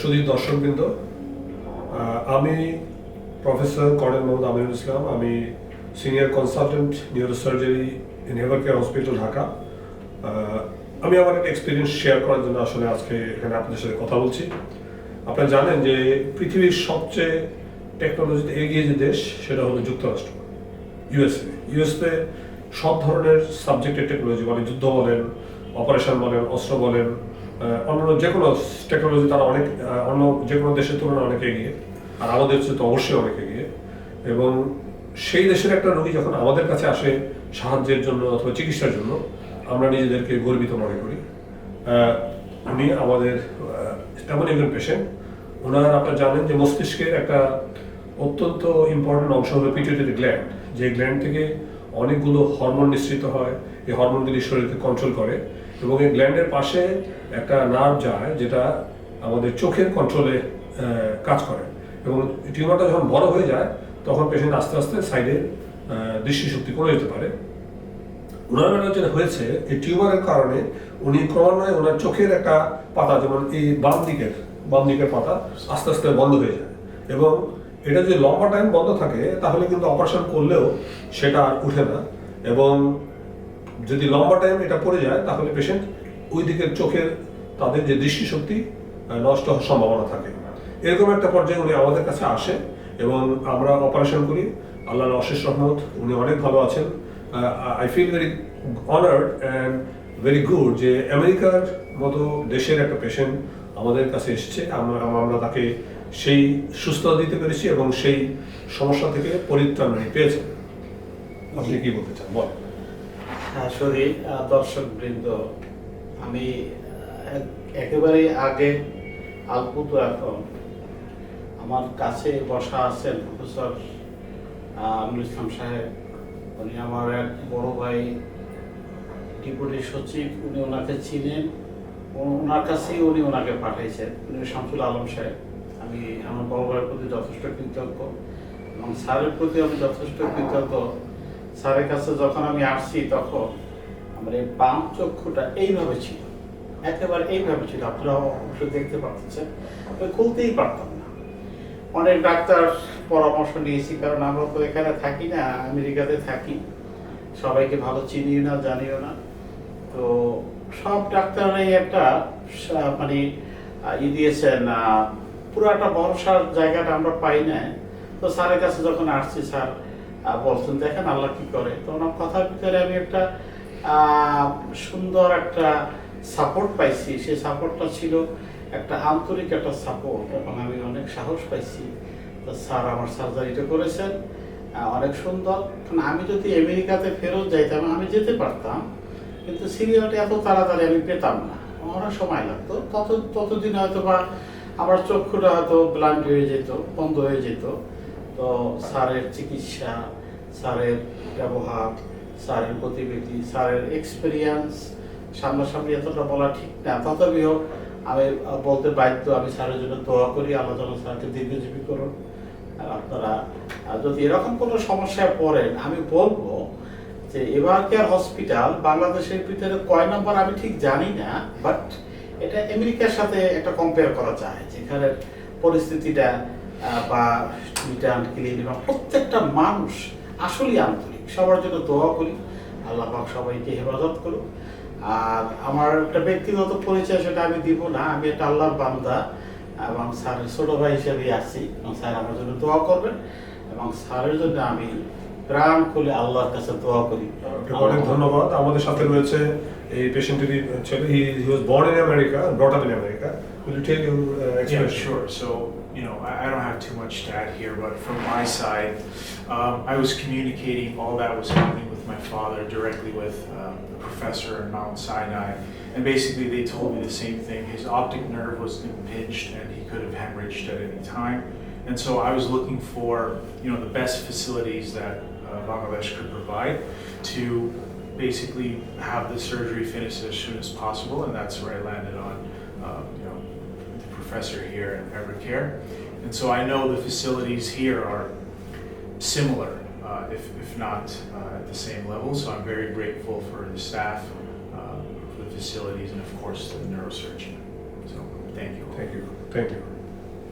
সুদী দর্শকবৃন্দ আমি প্রফেসর কর্নেল মোহাম্মদ আমিনুল ইসলাম, আমি senior consultant neurosurgery in Evercare hospital, Dhaka. আমি আমার একটা এক্সপিরিয়েন্স শেয়ার করার জন্য আসলে আজকে এখানে আপনাদের সাথে কথা বলছি। আপনারা জানেন যে পৃথিবীর সবচেয়ে টেকনোলজিতে এগিয়ে যে দেশ, সেটা হলো যুক্তরাষ্ট্র ইউএসএ ইউএসএ সব ধরনের সাবজেক্টের টেকনোলজি মানে যুদ্ধ বলেন অপারেশন বলেন, অস্ত্র বলেন অন্যান্য যে কোনো টেকনোলজি তারা অনেক অন্য যে কোনো দেশের তুলনায় অনেক এগিয়ে। আর আমাদের চেয়ে তো অবশ্যই অনেক এগিয়ে। এবং সেই দেশের একটা রোগী যখন আমাদের কাছে আসে সাহায্যের জন্য অথবা চিকিৎসার জন্য, আমরা নিজেদেরকে গর্বিত মনে করি। উনি আমাদের তেমন একজন পেশেন্ট ওনার আপনারা জানেন যে মস্তিষ্কের একটা অত্যন্ত ইম্পর্টেন্ট অংশ হলো পিটুইটারি গ্ল্যান্ড যে গ্ল্যান্ড থেকে অনেকগুলো হরমোন নিঃসৃত হয়। এই হরমোনগুলি শরীরকে কন্ট্রোল করে। এবং এই গ্ল্যান্ডের পাশে একটা নার্ভ যায় যেটা আমাদের চোখের কন্ট্রোলে কাজ করে। এবং টিউমারটা যখন বড় হয়ে যায়, তখন পেশেন্ট আস্তে আস্তে সাইডে দৃষ্টিশক্তি কমে যেতে পারে। ওনার বেলা যেটা হয়েছে, এই টিউমারের কারণে উনি ক্রমান্বয়ে ওনার চোখের একটা পাতা, যেমন এই বাম দিকের বাম দিকের পাতা আস্তে আস্তে বন্ধ হয়ে যায়। এবং এটা যদি লম্বা টাইম বন্ধ থাকে, তাহলে কিন্তু অপারেশন করলেও সেটা আর উঠে না। এবং যদি লম্বা টাইম এটা পড়ে যায়, তাহলে পেশেন্ট ওই দিকের চোখের তাদের যে দৃষ্টিশক্তি নষ্ট হওয়ার সম্ভাবনা থাকে। এরকম একটা পর্যায়ে উনি আমাদের কাছে আসে এবং আমরা অপারেশন করি। আল্লাহর অশেষ রহমত, উনি অনেক ভালো আছেন। I feel very honoured and very good যে আমেরিকার মতো দেশের একটা পেশেন্ট আমাদের কাছে এসেছে। আমরা তাকে সেই সুস্থতা দিতে পেরেছি এবং সেই সমস্যা থেকে পরিত্রাণ পেয়েছেন। আপনি কি বলতে চান? বল হ্যাঁ দর্শক বৃন্দ আমি একেবারে আগে আলপুত এখন। আমার কাছে বসা আছেন প্রফেসর আমিনুল ইসলাম সাহেব। উনি আমার এক বড় ভাই, ডিপুটি সচিব, উনি ওনাকে চিনেন। ওনার কাছেই উনি ওনাকে পাঠিয়েছেন উনি শামসুল আলম সাহেব। আমি আমার বড় ভাইয়ের প্রতি যথেষ্ট কৃতজ্ঞ এবং স্যারের প্রতি আমি যথেষ্ট কৃতজ্ঞ। স্যারের কাছে যখন আমি আসছি, তখন আমার এই বাম চক্ষুটা এইভাবে ছিল। একেবারে এইভাবে ছিল। আপনারা অবশ্যই দেখতে পাচ্ছেন, আমি খুলতেই পারতাম না। অনেক ডাক্তার পরামর্শ নিয়েছি, কারণ আমরা তো এখানে থাকি না, আমেরিকাতে থাকি। সবাইকে ভালো চিনিও না, জানিও না। তো সব ডাক্তাররাই একটা মানে ই দিয়েছেন পুরো একটা ভরসার জায়গাটা আমরা পাই না তো স্যারের কাছে যখন আসছি, স্যার বলছেন, দেখেন আল্লাহ কি করে? তো ওনার কথার ভিতরে আমি একটা সুন্দর একটা সাপোর্ট পাইছি। সেই সাপোর্টটা ছিল একটা আন্তরিক একটা সাপোর্ট এবং আমি অনেক সাহস পাইছি তো স্যার, আমার সার্জারিটা করেছেন অনেক সুন্দর। কারণ আমি যদি আমেরিকাতে ফেরত যাইতাম, আমি যেতে পারতাম, কিন্তু সিরিয়ালটা এত তাড়াতাড়ি আমি পেতাম না। অনেক সময় লাগতো। তত, ততদিন হয়তো বা আমার চক্ষুটা হয়তো ব্লান্ড হয়ে যেত, বন্ধ হয়ে যেত। তো স্যারের চিকিৎসা, স্যারের ব্যবহার, স্যারের গতিবিধি, স্যারের এক্সপিরিয়েন্স সামনাসামনি এতটা বলা ঠিক না। তথাপিও আমি বলতে বাধ্য, আমি স্যারের জন্য দোয়া করি, আল্লাহ যেন স্যারকে দীর্ঘজীবী করুন। আর আপনারা যদি এরকম কোনো সমস্যায় পড়েন, আমি বলব যে এবার কেয়ার হসপিটাল বাংলাদেশের ভিতরে কয় নম্বর আমি ঠিক জানি না বাট এটা আমেরিকার সাথে একটা কম্পেয়ার করা যায় যেখানে পরিস্থিতিটা বা রিটার্ন ক্লিন বা প্রত্যেকটা মানুষ আসলেই আন্তরিক। সবার জন্য দোয়া করি। আল্লাহ পাক সবাইকে হেফাজত করুক। আর আমার একটা ব্যক্তিগত পরিচয় সেটা আমি দিব না। আমি একটা আল্লাহর বান্দা এবং স্যারের ছোট ভাই হিসেবে আছি। এবং স্যার আমার জন্য দোয়া করবেন। এবং স্যারের জন্য আমি প্রাণ খুলে আল্লাহর কাছে দোয়া করি। অনেক ধন্যবাদ। আমাদের সাথে রয়েছে এই পেশেন্টেরই ছেলে। He was born in America brought up in America. Will tell you expression sure. You know, I, I don't have too much to add here, but from my side, um, I was communicating all that was happening with my father directly with um, the professor in Mount Sinai. And basically, they told me the same thing. His optic nerve was impinged and he could have hemorrhaged at any time. And so I was looking for, you know, the best facilities that uh, Bangladesh could provide to basically have the surgery finished as soon as possible. And that's where I landed on, um, you know, professor here at Everett Care. And so I know the facilities here are similar, uh, if, if not uh, at the same level. So I'm very grateful for the staff, uh, for the facilities, and of course, the neurosurgeon. So thank you. Thank you. Thank you.